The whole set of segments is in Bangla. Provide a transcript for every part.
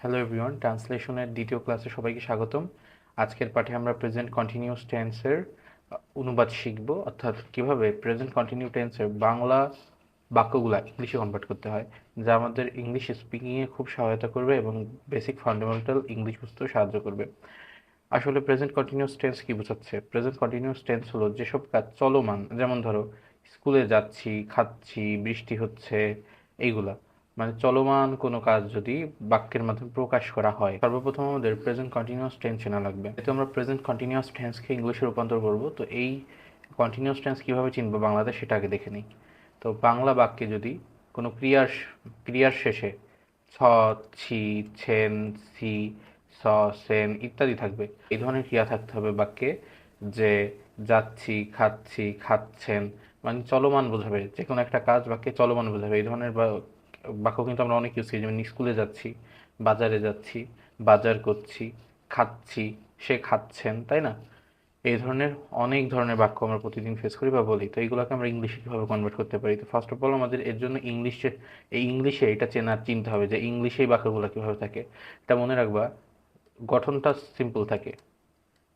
হ্যালো এভরিওয়ান ট্রান্সলেশনের দ্বিতীয় ক্লাসে সবাইকে স্বাগতম। আজকের পাঠে আমরা প্রেজেন্ট কন্টিনিউয়াস টেন্সের অনুবাদ শিখব। অর্থাৎ কীভাবে প্রেজেন্ট কন্টিনিউ টেন্সের বাংলা বাক্যগুলা ইংলিশে কনভার্ট করতে হয়, যা আমাদের ইংলিশ স্পিকিংয়ে খুব সহায়তা করবে এবং বেসিক ফান্ডামেন্টাল ইংলিশ বুঝতেও সাহায্য করবে। আসলে প্রেজেন্ট কন্টিনিউয়াস টেন্স কী বোঝাচ্ছে? প্রেজেন্ট কন্টিনিউয়াস টেন্স হলো যেসব কাজ চলমান, যেমন ধরো, স্কুলে যাচ্ছি, খাচ্ছি, বৃষ্টি হচ্ছে, এইগুলা। মানে চলমান কোনো কাজ যদি বাক্যের মাধ্যমে প্রকাশ করা হয়, সর্বপ্রথম আমাদের প্রেজেন্ট কন্টিনিউয়াস টেন্স চেনা লাগবে। যেহেতু আমরা প্রেজেন্ট কন্টিনিউয়াস টেন্সকে ইংলিশে রূপান্তর করব, তো এই কন্টিনিউয়াস টেন্স কীভাবে চিনবো বাংলাতে সেটা আগে দেখে নিই। তো বাংলা বাক্যে যদি কোনো ক্রিয়ার ক্রিয়ার শেষে ছ, ছি, ছেন, সি, স, সেন ইত্যাদি থাকবে, এই ধরনের ক্রিয়া থাকতে হবে বাক্যে যে যাচ্ছি, খাচ্ছি, খাচ্ছেন মানে চলমান বোঝাবে যে কোনো একটা কাজ বাক্যে চলমান বোঝাবে, এই ধরনের বা- বাক্য কিন্তু আমরা অনেক ইউজ করি, যেমন স্কুলে যাচ্ছি, বাজারে যাচ্ছি, বাজার করছি, খাচ্ছি, সে খাচ্ছেন, তাই না? এই ধরনের অনেক ধরনের বাক্য আমরা প্রতিদিন ফেস করি বা বলি। তো এইগুলোকে আমরা ইংলিশে কীভাবে কনভার্ট করতে পারি। তো ফার্স্ট অফ অল আমাদের এর জন্য ইংলিশে এই ইংলিশে এটা চেনার চিনতে হবে যে ইংলিশে এই বাক্যগুলো কীভাবে থাকে। এটা মনে রাখবা, গঠনটা সিম্পল থাকে।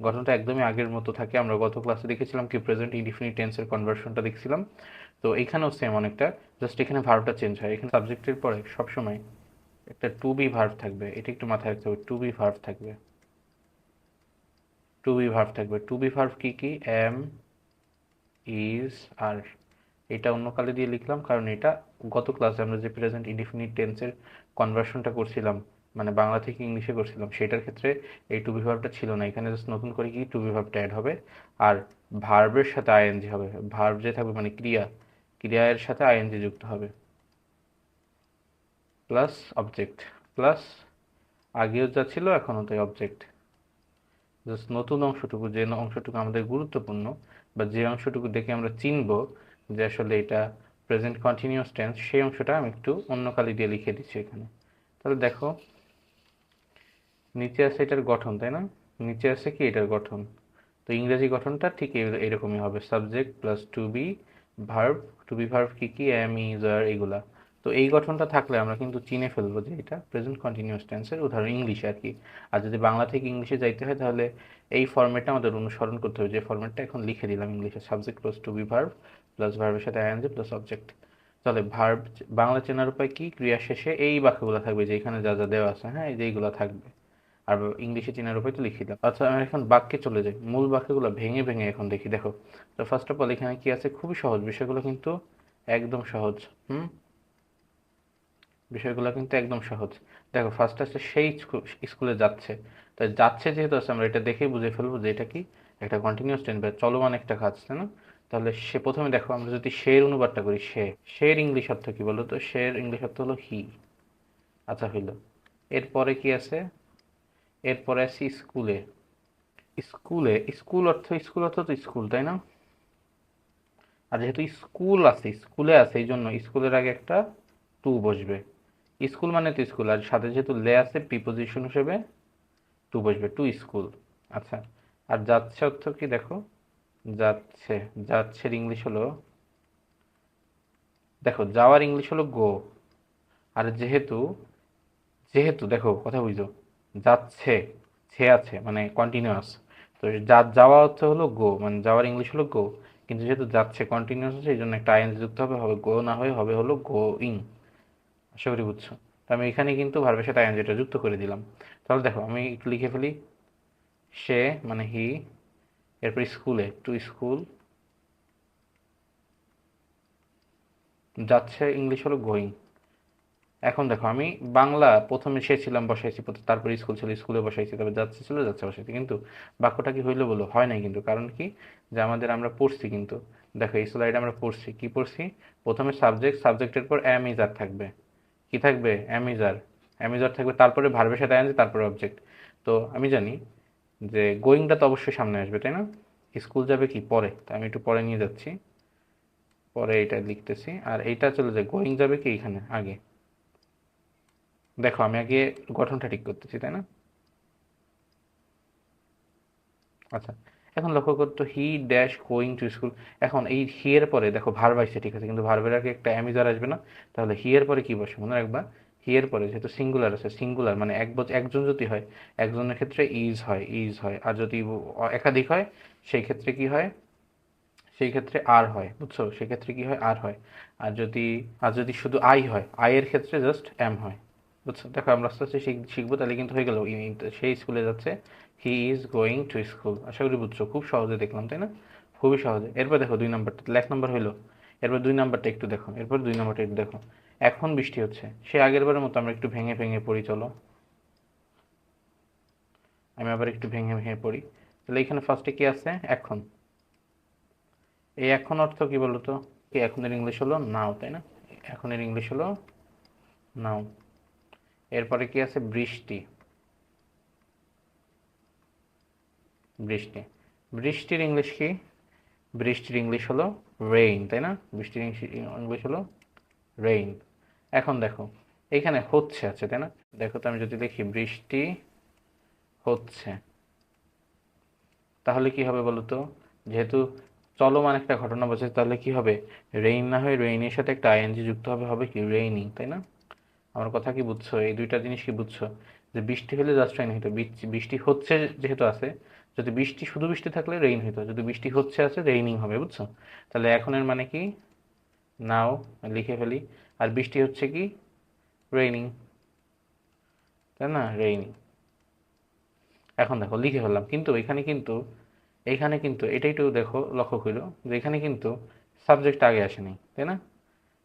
গঠনটা একদমই আগের মতো থাকে। আমরা গত ক্লাসে দেখেছিলাম কি প্রেজেন্ট ইনডিফিনিট টেন্সের কনভার্সনটা দেখছিলাম। তো এখানেও সেম অনেকটা। জাস্ট এখানে ভার্বটা চেঞ্জ হয়। এখানে সাবজেক্টের পরে সবসময় একটা টু বি ভার্ব থাকবে। এটা একটু মাথায় রাখতে হবে। টু বি ভার্ব থাকবে। টু বি ভার্ব থাকবে। টু বি ভার্ব কী কী? এম ইজ আর এটা অন্য কালে দিয়ে লিখলাম। কারণ এটা গত ক্লাসে আমরা যে প্রেজেন্ট ইনডিফিনিট টেন্সের কনভার্সনটা করছিলাম মানে বাংলা থেকে ইংলিশে করছিলাম, সেটার ক্ষেত্রে এই টু বি ভার্বটা ছিল না। এখানে জাস্ট নতুন করে কি? টু বি ভার্বটা অ্যাড হবে। আর ভার্বের সাথে আইএনজি হবে। ভার্ব যে থাকবে মানে ক্রিয়া। ক্রিয়ার সাথে আইএনজি যুক্ত হবে। প্লাস অবজেক্ট প্লাস আগেও যা ছিল এখনও তাই অবজেক্ট জাস্ট নতুন অংশটুকু, যে অংশটুকু আমাদের গুরুত্বপূর্ণ বা যে অংশটুকু দেখে আমরা চিনব যে আসলে এটা প্রেজেন্ট কন্টিনিউয়াস টেন্স সেই অংশটা আমি একটু অন্য কালি দিয়ে লিখে দিচ্ছি এখানে। তাহলে দেখো, নিচে আছে এটার গঠন, তাই না? নিচে আছে কি এটার গঠন? তো ইংরেজি গঠনটা ঠিক এই- এরকমই হবে। Subject plus to be verb to be verb কি কি এম ইজ আর এগুলা। তো এই গঠনটা থাকলে আমরা কিন্তু চিনে ফেলব যে এটা প্রেজেন্ট কন্টিনিউয়াস টেন্সের উদাহরণ ইংলিশে আর কি। আর যদি বাংলা থেকে ইংলিশে যাইতে হয় তাহলে এই ফর্মেটটা আমাদের অনুসরণ করতে হবে। যে ফর্মেটটা এখন লিখে দিলাম ইংলিশে subject plus to be verb plus ভার্বের সাথে আইএনজি প্লাস অবজেক্ট তাহলে ভার্ব বাংলা চেনার উপায় কি? ক্রিয়া শেষে এই বাক্যগুলো থাকবে যে এখানে যা যা দেওয়া আছে হ্যাঁ? এই যে এইগুলো থাকবে। আর ইংলিশে চেনার উপরে তো লিখে দিলাম আচ্ছা আমি এখন বাক্যে চলে যাই। মূল বাক্যগুলো ভেঙে ভেঙে এখন দেখি। দেখো, তো ফার্স্ট অফ অল এখানে কি আছে? খুবই সহজ। বিষয়গুলো কিন্তু একদম সহজ। হুম? বিষয়গুলো কিন্তু একদম সহজ। দেখো ফার্স্ট আছে সেই স্কু- স্কুলে যাচ্ছে। তো যাচ্ছে যেহেতু আছে, আমরা এটা দেখেই বুঝে ফেলব যে এটা কি? একটা কন্টিনিউয়াস টেন্স বা চলমান একটা কাজ, তাই না? তাহলে সে প্রথমে দেখো, আমরা যদি শের অনুবাদটা করি, সে শের ইংলিশ অর্থ কি বলো তো শের ইংলিশ অর্থ হলো হি আচ্ছা হইল। এরপরে কি আছে? এরপরে আছি স্কুলে। স্কুলে, স্কুল অর্থ স্কুল অর্থ তো স্কুল, তাই না? আর যেহেতু স্কুল আছে, স্কুলে আছে, এই জন্য স্কুলের আগে একটা টু বসবে। স্কুল মানে তো স্কুল, আর সাথে যেহেতু লে আছে প্রিপোজিশন হিসেবে টু বসবে, টু স্কুল। আচ্ছা আর যাচ্ছে অর্থ কি দেখো? যাচ্ছে যাচ্ছে ইংলিশ হলো, দেখো, যাওয়ার ইংলিশ হলো গো আর যেহেতু যেহেতু, দেখো, কথা বুঝো যাচ্ছে ছে আছে মানে কন্টিনিউয়াস তো যা যাওয়া অর্থ হলো গো মানে যাওয়ার ইংলিশ হলো গো কিন্তু যেহেতু যাচ্ছে কন্টিনিউয়াস আছে এই জন্য একটা আইএনজি যুক্ত হবে হবে গো না হয়ে হবে হলো গোইং আশা করি বুঝছ? তো আমি এখানে কিন্তু ভার্বের সাথে আইএনজিটা যুক্ত করে দিলাম। তাহলে দেখো, আমি একটু লিখে ফেলি। সে মানে হি এরপর স্কুলে টু স্কুল যাচ্ছে ইংলিশ হলো গোয়িং এখন দেখো, আমি বাংলা প্রথমে সে ছিলাম বসাইছি তারপরে স্কুল ছিল, স্কুলে বসাইছি, তারপর যাচ্ছে ছিল যাচ্ছে বসাইছি কিন্তু বাক্যটা কি হইল বলো? হয় নাই কিন্তু। কারণ কি? যে আমাদের আমরা পড়ছি কিন্তু। দেখো, এই স্লাইডে আমরা পড়ছি। কি পড়ছি? প্রথমে সাবজেক্ট সাবজেক্টের পর অ্যামিজার থাকবে। কি থাকবে? অ্যামিজার অ্যামিজার থাকবে, তারপরে ভার্বের সাথে আনছে তারপরে অবজেক্ট তো আমি জানি যে গোয়িংটা তো অবশ্যই সামনে আসবে, তাই না? স্কুল যাবে কি? পরে। তা আমি একটু পরে নিয়ে যাচ্ছি। পরে এটা লিখতেছি। আর এইটা চলে যায় গোয়িং যাবে কি? এখানে আগে। দেখো, আমি আগে গঠনটা ঠিক করতেছি, তাই না? আচ্ছা এখন লক্ষ্য করতো he dash going to school এখন এই হি এর পরে দেখো ভার্ব আসছে, ঠিক আছে? কিন্তু ভার্বের আগে একটা অ্যামিজার আসবে না। তাহলে হি এর পরে কি বসে? মনে রাখবা হি এর পরে যেহেতু সিঙ্গুলার আছে সিঙ্গুলার মানে এক একজন যদি হয়, একজনের ক্ষেত্রে ইজ হয় ইজ হয়। আর যদি একাধিক হয়, সেই ক্ষেত্রে কি হয়? সেই ক্ষেত্রে আর হয়, বুঝছ? সেক্ষেত্রে কি হয়? আর হয়। আর যদি আর যদি শুধু আই হয় আই এর ক্ষেত্রে জাস্ট এম হয়। বুঝছ? দেখো, আমরা আস্তে আস্তে শিখ- শিখব, তাহলে কিন্তু হয়ে গেল। সেই স্কুলে যাচ্ছে। He is going to school আশা করি বুঝছ, খুব সহজে দেখলাম, তাই না? খুবই সহজে। এরপর দেখো, দুই নাম্বারটা এক নাম্বার হলো এরপর দুই নাম্বারটা একটু দেখো। এরপর দুই নাম্বারটা একটু দেখো। এখন বৃষ্টি হচ্ছে। সে আগের বারের মতো আমরা একটু ভেঙে ভেঙে পড়ি, চলো। আমি আবার একটু ভেঙে ভেঙে পড়ি। তাহলে এখানে ফার্স্টে কি আছে? এখন। এই এখন অর্থ কি বলতো? কি, এখনের ইংলিশ হলো? নাও তাই না? এখনের ইংলিশ হলো? নাও এরপরে কি আছে? বৃষ্টি। বৃষ্টি। বৃষ্টির ইংলিশ কি? বৃষ্টির ইংলিশ হলো রেইন তাই না? বৃষ্টির ইংলিশ হলো রেইন এখন দেখো, এখানে হচ্ছে আছে, তাই না? দেখো তো আমি যদি দেখি বৃষ্টি হচ্ছে। তাহলে কি হবে বলো তো? যেহেতু চলমান একটা ঘটনা বলছে, তাহলে কি হবে? রেইন না হয়ে রেইনের সাথে একটা আইএনজি যুক্ত হবে হবে কি? রেইনিং তাই না? আমার কথা কি বুঝছ? এই দুইটা জিনিস কি বুঝছ? যে বৃষ্টি হলে জাস্ট রেইন হইতো। বৃষ্টি- হচ্ছে যেহেতু আছে, যদি বৃষ্টি, শুধু বৃষ্টি থাকলে রেইন হইতো। যদি বৃষ্টি হচ্ছে, আছে রেইনিং হবে, বুঝছ? তাহলে এখনের মানে কি? নাও লিখে ফেলি। আর বৃষ্টি হচ্ছে কি? রেইনিং তাই না? রেইনিং এখন দেখো, লিখে ফেললাম। কিন্তু এখানে কিন্তু এখানে কিন্তু এটা একটু দেখো, লক্ষ্য করো যে এখানে কিন্তু সাবজেক্ট আগে আসেনি, তাই না?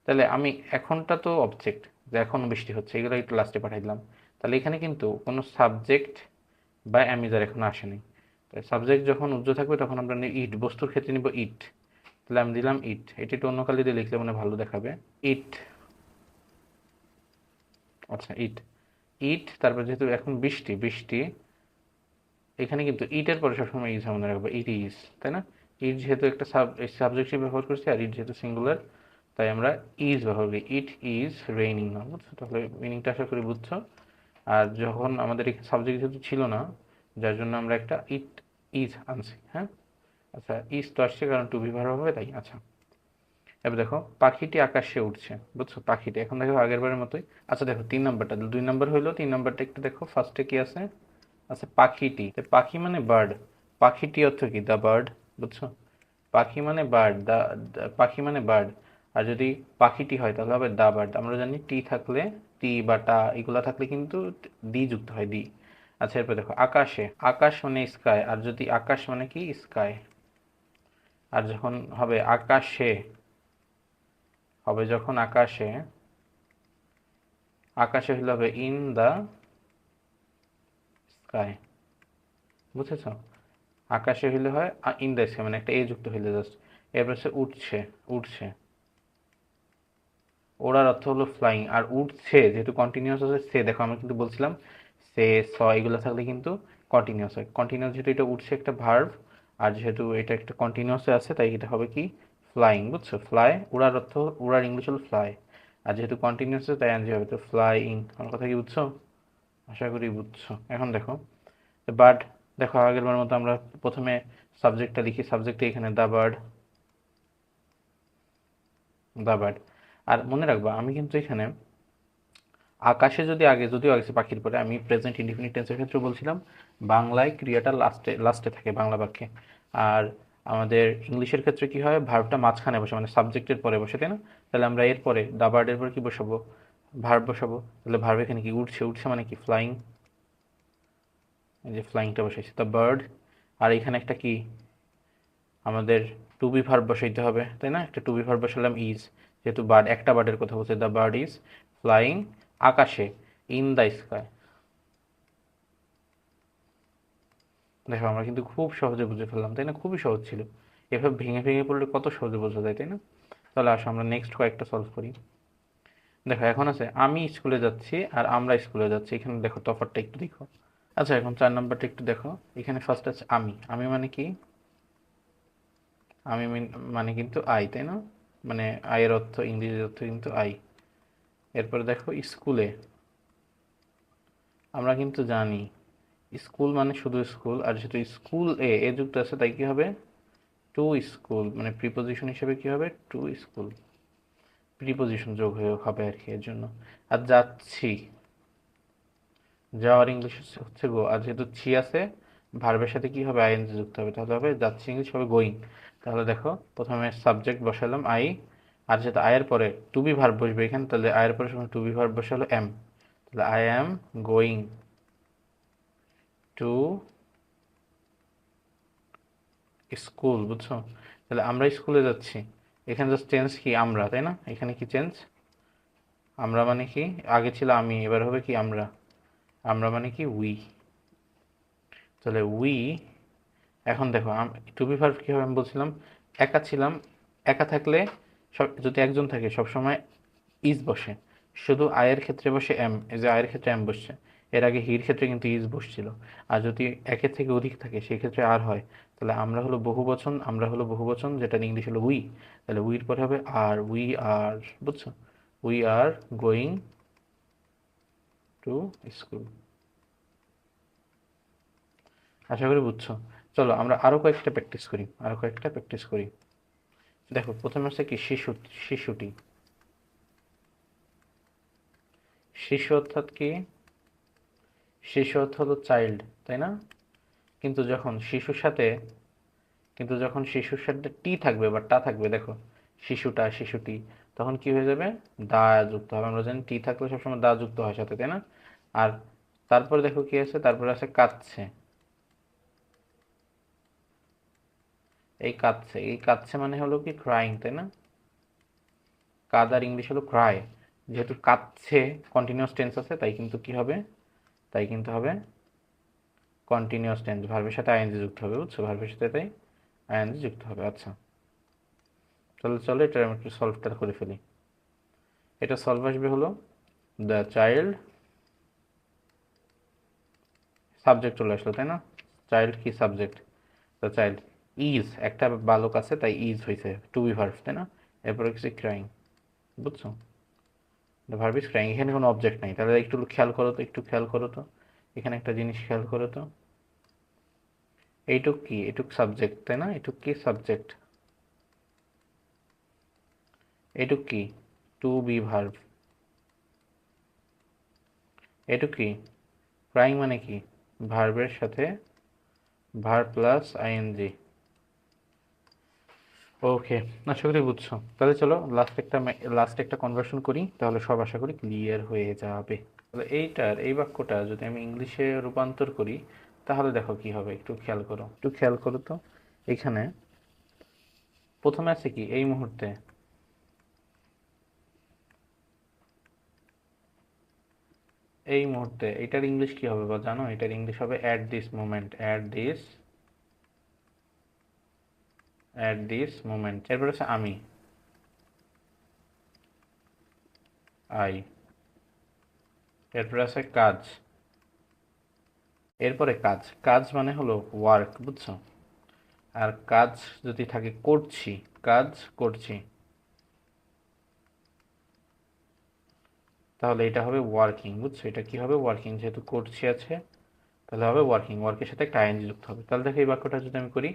তাহলে আমি এখনটা তো অবজেক্ট যে এখন বৃষ্টি হচ্ছে এগুলো একটু লাস্টে পাঠাই দিলাম। তাহলে এখানে কিন্তু কোনো সাবজেক্ট বা অ্যামিজার এখন আসেনি। তাই সাবজেক্ট যখন উজ্জ্ব থাকবে, তখন আমরা ইট বস্তুর ক্ষেত্রে নিব ইট তাহলে আমি দিলাম ইট এটি একটু অন্য কালি দিয়ে লিখলে মানে ভালো দেখাবে। ইট আচ্ছা ইট ইট তারপর যেহেতু এখন বৃষ্টি বৃষ্টি, এখানে কিন্তু ইটের পরে সবসময় ইজ মনে রাখব। ইট ইজ তাই না? ইট যেহেতু একটা সাব সাবজেক্টিভ ব্যবহার করছি, আর ইট যেহেতু সিঙ্গুলার তাই আমরা ইজ ব্যবহার করি। ইট ইজ রেইনিং না বুঝছ? তাহলে মিনিংটা আশা করি বুঝছ। আর যখন আমাদের এখানে সাবজেক্ট যেহেতু ছিল না, যার জন্য আমরা একটা ইট ইজ আনছি হ্যাঁ? আচ্ছা ইজ তো আসছে কারণ টু ব্যবহার হবে তাই আচ্ছা। এবার দেখো, পাখিটি আকাশে উঠছে বুঝছ? পাখিটি, এখন দেখো আগের বারের মতোই। আচ্ছা দেখো, তিন নাম্বারটা দুই নাম্বার হইল, তিন নাম্বারটা একটু দেখো ফার্স্টে কি আছে? আচ্ছা পাখিটি। পাখি মানে বার্ড পাখিটি অর্থ কি? দ্য বার্ড বুঝছ? পাখি মানে বার্ড দা পাখি মানে বার্ড আর যদি পাখিটি হয়, তাহলে হবে দা বার্ড। আমরা জানি টি থাকলে টি বা টা এগুলা থাকলে কিন্তু দি যুক্ত হয়, দি। আচ্ছা এরপর দেখো, আকাশে। আকাশ মানে স্কাই আর যদি আকাশ মানে কি? স্কাই আর যখন হবে আকাশে, হবে যখন আকাশে আকাশে হলে হবে ইন দা স্কাই বুঝেছ? আকাশে হইলে হয় ইন দ্য স্কাই মানে একটা এ যুক্ত হইলে জাস্ট এরপর সে উঠছে উঠছে। ওড়ার অর্থ হলো ফ্লাইং আর উঠছে যেহেতু কন্টিনিউয়াস আছে, সে দেখো আমি কিন্তু বলছিলাম, সে স এগুলো থাকলে কিন্তু কন্টিনিউয়াস হয়। কন্টিনিউয়াস যেহেতু এটা উঠছে একটা ভার্ভ আর যেহেতু এটা একটা কন্টিনিউয়াসে আছে, তাই এটা হবে কি? ফ্লাইং বুঝছ? ফ্লাই উড়ার অর্থ উড়ার ইংলিশ হলো ফ্লাই আর যেহেতু কন্টিনিউয়াস তাই আনজি হবে তো ফ্লাই আমার কথা কি বুঝছ? আশা করি বুঝছ। এখন দেখো বার্ড দেখো আগের বার মতো আমরা প্রথমে সাবজেক্টটা লিখি সাবজেক্টে এখানে দ্য বার্ড দ্য বার্ড আর মনে রাখবা, আমি কিন্তু এখানে আকাশে যদি আগে, যদিও আগে পাখির পরে, আমি প্রেজেন্ট ইনডিফিনিট টেন্সের ক্ষেত্রে বলছিলাম, বাংলায় ক্রিয়াটা লাস্টে লাস্টে থাকে বাংলা বাক্যে। আর আমাদের ইংলিশের ক্ষেত্রে কি হয় ভার্বটা মাঝখানে বসে মানে সাবজেক্টের পরে বসে, তাই না? তাহলে আমরা এর পরে দা বার্ডের পরে কি বসাবো? ভার্ব বসাবো। তাহলে ভার্ব এখানে কি উঠছে উঠছে মানে কি? ফ্লাইং যে ফ্লাইংটা বসাইছি। দ্য বার্ড আর এখানে একটা কি? আমাদের টু বি ভার্ব বসাইতে হবে, তাই না? একটা টু বি ভার্ব বসালাম ইজ যেহেতু বার্ড একটা বার্ডের কথা বলছে দ্য বার্ড ইজ ফ্লাইং আকাশে ইন দ্য স্কাই দেখো, আমরা কিন্তু খুব সহজে বুঝে ফেললাম, তাই না? খুবই সহজ ছিল। এভাবে ভেঙে ভেঙে পড়লে কত সহজে বোঝা যায়, তাই না? তাহলে আসো, আমরা নেক্সট কয়েকটা সলভ করি। দেখো, এখন আছে, আমি স্কুলে যাচ্ছি আর আমরা স্কুলে যাচ্ছি। এখানে দেখো, তফাৎটা একটু দেখো। আচ্ছা এখন চার নাম্বারটা একটু দেখো। এখানে ফার্স্ট আছে, আমি। আমি মানে কি? আমি মানে কিন্তু আই তাই না? মানে আয়ের অর্থ, ইংরেজির অর্থ কিন্তু আই এরপরে দেখো স্কুলে। আমরা কিন্তু জানি, স্কুল মানে শুধু স্কুল, আর যেহেতু স্কুল এ এ যুক্ত আছে, তাই কি হবে? টু স্কুল মানে প্রিপোজিশন হিসেবে কি হবে? To school. প্রিপোজিশন যোগ হয়ে হবে আর কি, এর জন্য। আর যাচ্ছি। যাওয়ার ইংলিশ হচ্ছে গো। আর যেহেতু ছি আছে ভার্বের সাথে কি হবে? আইএনজি যুক্ত হবে। তাহলে হবে, যাচ্ছি ইংলিশ হবে গোয়িং তাহলে দেখো, প্রথমে সাবজেক্ট বসালাম আই আর যেহেতু আয়ের পরে টু বি ভার্ব বসবে এখানে, তাহলে আয়ের পরে সময় টু বি ভার্ব বসালো এম তাহলে I am going to school বুঝছ? তাহলে আমরা স্কুলে যাচ্ছি। এখানে জাস্ট চেঞ্জ কি? আমরা, তাই না? এখানে কি চেঞ্জ আমরা মানে কি? আগে ছিল আমি, এবার হবে কি আমরা? আমরা মানে কি? উই তাহলে উই এখন দেখো টু বি ভার্ব কী হবে আমি বলছিলাম, একা ছিলাম, একা থাকলে সব, যদি একজন থাকে, সবসময় ইজ বসে। শুধু আয়ের ক্ষেত্রে বসে এম এই যে আয়ের ক্ষেত্রে এম বসছে। এর আগে হির ক্ষেত্রে কিন্তু ইজ বসছিল। আর যদি একের থেকে অধিক থাকে, সেই ক্ষেত্রে আর হয়। তাহলে আমরা হলো বহু বচন আমরা হলো বহু বচন যেটা ইংলিশ হলো উই তাহলে উইর পরে হবে আর উই আর বুঝছ? We are going to school আশা করি বুঝছ। চলো আমরা আরও কয়েকটা প্র্যাকটিস করি আরও কয়েকটা প্র্যাকটিস করি। দেখো, প্রথমে হচ্ছে কি শিশু, শিশুটি। শিশু অর্থাৎ কি? শিশু অর্থ হলো চাইল্ড তাই না? কিন্তু যখন শিশুর সাথে, কিন্তু যখন শিশুর সাথে টি থাকবে বা টা থাকবে, দেখো, শিশুটা, শিশুটি, তখন কি হয়ে যাবে? দা যুক্ত হবে। আমরা জানি টি থাকলে সবসময় দা যুক্ত হয় সাথে, তাই না? আর তারপরে দেখো কি আছে? তারপরে আছে কাঁদছে। এই কাঁদছে এই কাঁদছে মানে হলো কি ক্রাইং তাই না? কাদার ইংলিশ হলো ক্রাই যেহেতু কাঁদছে কন্টিনিউয়াস টেন্স আছে, তাই কিন্তু কি হবে? তাই কিন্তু হবে কন্টিনিউয়াস টেন্স ভার্বের সাথে আইএনজি যুক্ত হবে, বুঝছ? ভার্বের সাথে তাই আইএনজি যুক্ত হবে আচ্ছা। চলো চলো এটা আমি একটু সলভটা করে ফেলি। এটা সলভ আসবে হলো দ্য চাইল্ড সাবজেক্ট চলে আসলো, তাই না? চাইল্ড কি সাবজেক্ট দ্য চাইল্ড ইজ, একটা বালক আছে, তাই ইজ হয়েছে টু বি ভার্ভ তাই না? এরপরে কিছু ক্রাইং বুঝছ? ভার্ব ইজ ক্রাইং এখানে কোনো অবজেক্ট নাই। তাহলে একটু খেয়াল করো তো, একটু খেয়াল করো তো। এখানে একটা জিনিস খেয়াল করো তো। এইটুক কি? এটুক সাবজেক্ট তাই না? এটুক কি সাবজেক্ট এটুক কি? টু বি ভার্ভ এটুক কি? ক্রাইং মানে কি? ভার্ভের সাথে ভার্ব প্লাস আইএনজি ওকে আশা করি বুঝছ। তাহলে চলো লাস্ট একটা লাস্ট একটা কনভার্সন করি, তাহলে সব আশা করি ক্লিয়ার হয়ে যাবে। তাহলে এইটার, এই বাক্যটা যদি আমি ইংলিশে রূপান্তর করি, তাহলে দেখো কি হবে, একটু খেয়াল করো। একটু খেয়াল করো তো। এখানে প্রথমে আছে কি, এই মুহূর্তে এই মুহূর্তে, এটার ইংলিশ কি হবে বা জানো? এটার ইংলিশ হবে at this moment at this at this moment এরপর আছে আমি। আই এরপরে আছে কাজ। এরপরে কাজ। কাজ মানে হলো ওয়ার্ক বুঝছ? আর কাজ যদি থাকে করছি, কাজ করছি। তাহলে এটা হবে ওয়ার্কিং বুঝছ? এটা কি হবে? ওয়ার্কিং যেহেতু করছি আছে। তাহলে হবে ওয়ার্কিং ওয়ার্কের সাথে একটা আইএনজি যুক্ত হবে। তাহলে দেখো এই বাক্যটা যদি আমি করি,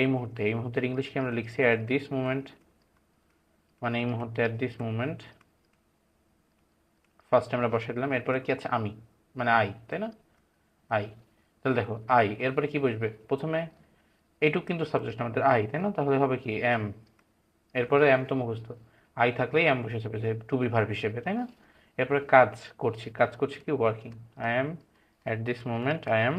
এই মুহূর্তে, এই মুহূর্তের ইংলিশ কি আমরা লিখছি অ্যাট দিস মুমেন্ট মানে এই মুহূর্তে অ্যাট দিস মুমেন্ট ফার্স্ট আমরা বসে দিলাম, এরপরে কি আছে? আমি মানে আই তাই না? আই তাহলে দেখো আই এরপরে কি বসবে? প্রথমে এইটুক কিন্তু সাবজেক্ট আমাদের আই তাই না? তাহলে হবে কি? এম এরপরে এম তো মুখস্থ। আই থাকলেই এম বসে যাবে, যে টু বি ভার্ব হিসেবে, তাই না? এরপরে কাজ করছি কাজ করছি কি? Working I am at this moment I am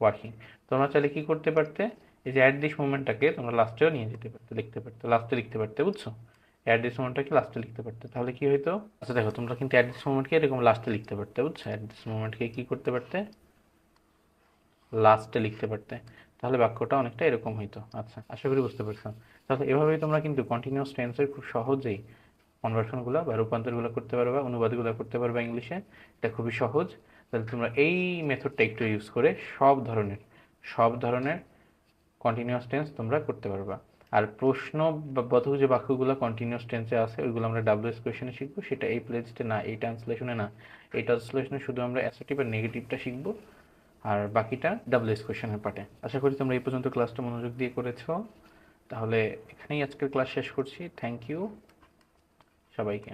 working তোমরা চাইলে কী করতে পারতে? এই যে অ্যাট দিস মোমেন্টটাকে তোমরা লাস্টেও নিয়ে যেতে পারতে, লিখতে পারতে লাস্টে লিখতে পারতে, বুঝছ? অ্যাট দিস মোমেন্টটাকে লাস্টে লিখতে পারতে। তাহলে কি হইতো? আচ্ছা দেখো, তোমরা কিন্তু অ্যাট দিস মোমেন্টকে এরকম লাস্টে লিখতে পারতে, বুঝছ? অ্যাট দিস মোমেন্টকে কী করতে পারতে? লাস্টে লিখতে পারতে। তাহলে বাক্যটা অনেকটা এরকম হইতো। আচ্ছা আশা করি বুঝতে পারছ। তাহলে এভাবেই তোমরা কিন্তু কন্টিনিউয়াস টেন্সের খুব সহজেই কনভার্সনগুলো বা রূপান্তরগুলো করতে পারবা অনুবাদগুলো করতে পারবা ইংলিশে এটা খুবই সহজ। তাহলে তোমরা এই মেথডটা একটু ইউজ করে সব ধরনের সব ধরনের কন্টিনিউয়াস টেন্স তোমরা করতে পারবা। আর প্রশ্ন বোধক যে বাক্যগুলো কন্টিনিউয়াস টেন্সে আছে, ওইগুলো আমরা ডাব্লিউএস কোয়েশনে শিখব, সেটা এই প্লেলিস্টে না, এই ট্রান্সলেশনে না। এই ট্রান্সলেশনে শুধু আমরা অ্যাসেটিভ আর নেগেটিভটা শিখব, আর বাকিটা ডাব্লিউএস কোয়েশনের পার্টে। আশা করি তোমরা এই পর্যন্ত ক্লাসটা মনোযোগ দিয়ে করেছ। তাহলে এখানেই আজকের ক্লাস শেষ করছি। থ্যাংক ইউ সবাইকে।